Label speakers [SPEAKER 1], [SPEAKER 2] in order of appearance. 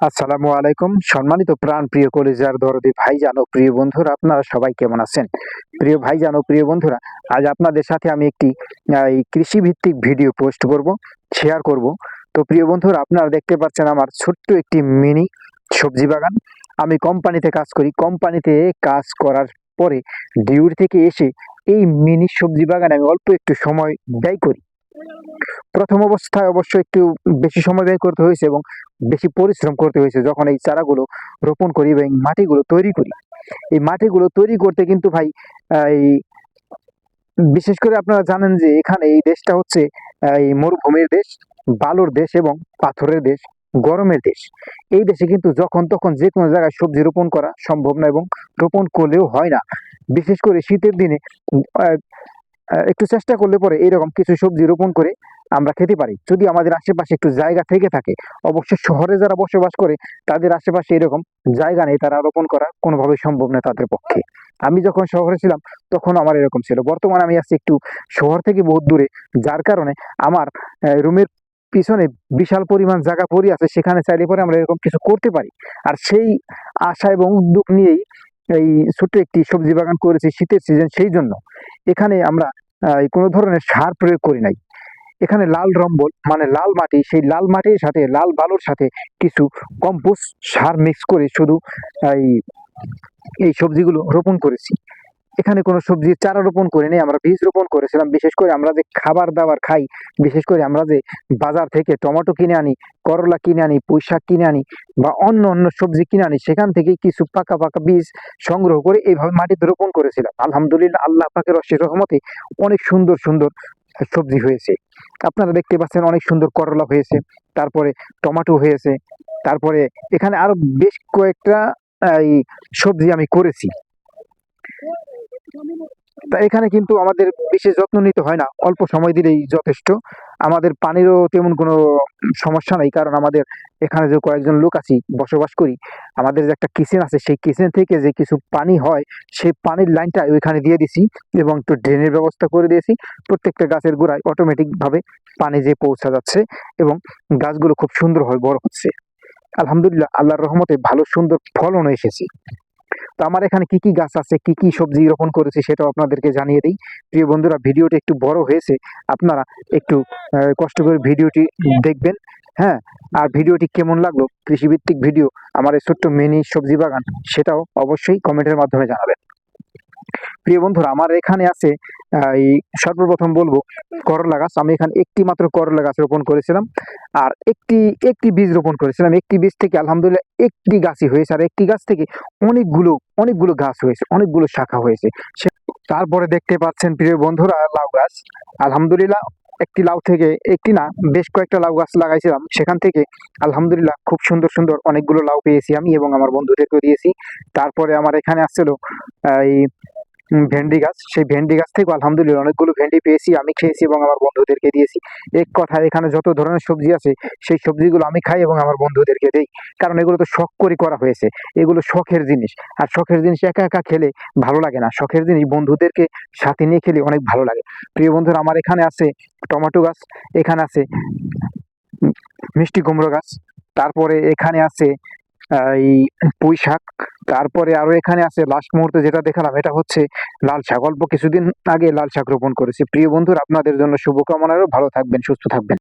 [SPEAKER 1] আসসালামু আলাইকুম। সম্মানিত প্রাণ প্রিয় কলেজার দরদি ভাইজান ও প্রিয় বন্ধুরা আপনারা সবাই কেমন আছেন? প্রিয় ভাইজান ও প্রিয় বন্ধুরা আজ আপনাদের সাথে আমি একটি আহ, এই কৃষিভিত্তিক ভিডিও পোস্ট করব শেয়ার করব। তো প্রিয় বন্ধুরা আপনারা দেখতে পাচ্ছেন আমার ছোট্ট একটি মিনি সবজি বাগান। আমি কোম্পানিতে কাজ করি। কোম্পানিতে কাজ করার পরে ডিউটি থেকে এসে এই মিনি সবজি বাগানে আমি অল্প একটু সময় ব্যয় করি। প্রথম অবস্থায় অবশ্য একটু বেশি সময় ব্যয় করতে হয়েছে এবং বেশি পরিশ্রম করতে হয়েছে যখন এই চারাগুলো রোপণ করি এবং মাটিগুলো তৈরি করি। এই মাটিগুলো তৈরি করতে কিন্তু ভাই এই বিশেষ করে আপনারা জানেন যে এখানে এই দেশটা হচ্ছে এই মরুভূমির দেশ, বালুর দেশ এবং পাথরের দেশ, গরমের দেশ। এই দেশে কিন্তু যখন তখন যে কোনো জায়গায় সবজি রোপণ করা সম্ভব না এবং রোপণ করলেও হয় না। বিশেষ করে শীতের দিনে একটু চেষ্টা করলে পরে এরকম কিছু সবজি রোপণ করে আমরা খেতে পারি। যদি আমাদের আশেপাশে একটু জায়গা থেকে থাকে, অবশ্য শহরে যারা বসবাস করে, তাদের আশেপাশে এরকম জায়গা নেই তারা রোপণ করা কোনোভাবে সম্ভব না তাদের পক্ষে। আমি যখন শহরে ছিলাম, তখন আমার এরকম ছিল। বর্তমানে আমি আছি একটু শহর থেকে বহুত দূরে, যার কারণে আমার রুমের পিছনে বিশাল পরিমাণ জায়গা পড়ে আছে, সেখানে চাইলে পরে আমরা এরকম কিছু করতে পারি। আর সেই আশা এবং উদ্যোগ নিয়েই এই ছোট্ট একটি সবজি বাগান করেছি শীতের সিজন সেই জন্য। এখানে আমরা কোনো ধরনের সার প্রয়োগ করি নাই। এখানে লাল রম্বল মানে লাল মাটি, সেই লাল মাটির সাথে, লাল বালুর সাথে কিছু কম্পোস্ট সার মিক্স করে শুধু এই এই সবজিগুলো রোপণ করেছি। এখানে কোনো সবজির চারা রোপণ করিনি, আমরা বীজ রোপণ করেছিলাম। বিশেষ করে আমরা যে খাবার দাবার খাই, বিশেষ করে আমরা যে বাজার থেকে টমেটো কিনে আনি, করলা কিনে আনি পুঁই শাক কিনে আনি বা অন্য অন্য সবজি কিনে আনি, সেখান থেকে কিছু পাকা পাকা বীজ সংগ্রহ করে এইভাবে মাটিতে রোপণ করেছিলাম। আলহামদুলিল্লাহ আল্লাহ পাকের অশেষ রহমতে অনেক সুন্দর সুন্দর সবজি হয়েছে। আপনারা দেখতে পাচ্ছেন অনেক সুন্দর করলা হয়েছে, তারপরে টমেটো হয়েছে, তারপরে এখানে আরও বেশ কয়েকটা এই সবজি আমি করেছি। তা এখানে কিন্তু আমাদের বিশেষ যত্ন নিতে হয় না। অল্প সময় দিলেই যথেষ্ট। আমাদের পানিরও তেমন কোনো সমস্যা নাই, কারণ আমাদের এখানে যে কয়েকজন লোক আছি, বসবাস করি, আমাদের যে একটা কিচেন আছে, সেই কিচেন থেকে যে কিছু পানি হয়, সেই পানির লাইনটা ওইখানে দিয়ে দিছি এবং একটু ড্রেনের ব্যবস্থা করে দিয়েছি। প্রত্যেকটা গাছের গোড়ায় অটোমেটিক ভাবে পানি যে পৌঁছা যাচ্ছে এবং গাছগুলো খুব সুন্দরভাবে বড় হচ্ছে। আলহামদুলিল্লাহ, আল্লাহর রহমতে ভালো সুন্দর ফলন এসেছে। তো আমার এখানে কি কি গাছ আছে, কি কি সবজি রোপণ করেছি সেটাও আপনাদেরকে জানিয়ে দিই। প্রিয় বন্ধুরা, ভিডিওটি একটু বড় হয়েছে, আপনারা একটু কষ্ট করে ভিডিওটি দেখবেন হ্যাঁ? আর ভিডিওটি কেমন লাগল, কৃষিভিত্তিক ভিডিও, আমার এই ছোট্ট মিনি সবজি বাগান, সেটাও অবশ্যই কমেন্টের মাধ্যমে জানাবেন। প্রিয় বন্ধুরা, আমার এখানে আছে এই সর্বপ্রথম বলব, করলা গাছ। আমি এখানে একটি মাত্র করলা গাছ রোপণ করেছিলাম। আর একটি একটি বীজ রোপণ করেছিলাম। একটি বীজ থেকে আলহামদুলিল্লাহ একটি গাছই হয়েছে। আর একটি গাছ থেকে অনেকগুলো অনেকগুলো গাছ হয়েছে, অনেকগুলো শাখা হয়েছে। তারপরে দেখতে পাচ্ছেন, প্রিয় বন্ধুরা, লাউ গাছ। আলহামদুলিল্লাহ একটি লাউ থেকে, একটি না, বেশ কয়েকটা লাউ গাছ লাগাইছিলাম। সেখান থেকে আলহামদুলিল্লাহ খুব সুন্দর সুন্দর অনেকগুলো লাউ পেয়েছি আমি এবং আমার বন্ধুদেরকেও দিয়েছি। তারপরে আমার এখানে আসছিল এই ভেন্ডি গাছ। সেই ভেন্ডি গাছ থেকে আলহামদুলিল্লাহ অনেকগুলো ভেন্ডি পেয়েছি, আমি খেয়েছি এবং আমার বন্ধুদেরকে দিয়েছি। এক কথায় এখানে যত ধরনের সবজি আছে, সেই সবজিগুলো আমি খাই এবং আমার বন্ধুদেরকে দেই। কারণ এগুলো তো শখ করে করা হয়েছে। এগুলো শখের জিনিস। আর শখের জিনিস একা একা খেলে ভালো লাগে না। শখের জিনিস বন্ধুদেরকে সাথে নিয়ে খেলে অনেক ভালো লাগে। প্রিয় বন্ধুরা, আমার এখানে আছে টমেটো গাছ, এখানে আছে মিষ্টি কুমড়ো গাছ, তারপরে এখানে আছে এই পুঁই শাক। তারপরে আরও এখানে আছে লাস্ট মুহূর্তে যেটা দেখালাম, এটা হচ্ছে লাল শাক। অল্প কিছুদিন আগে লাল শাক রোপণ করেছি। প্রিয় বন্ধুরা, আপনাদের জন্য শুভকামনা ভালো থাকবেন, সুস্থ থাকবেন।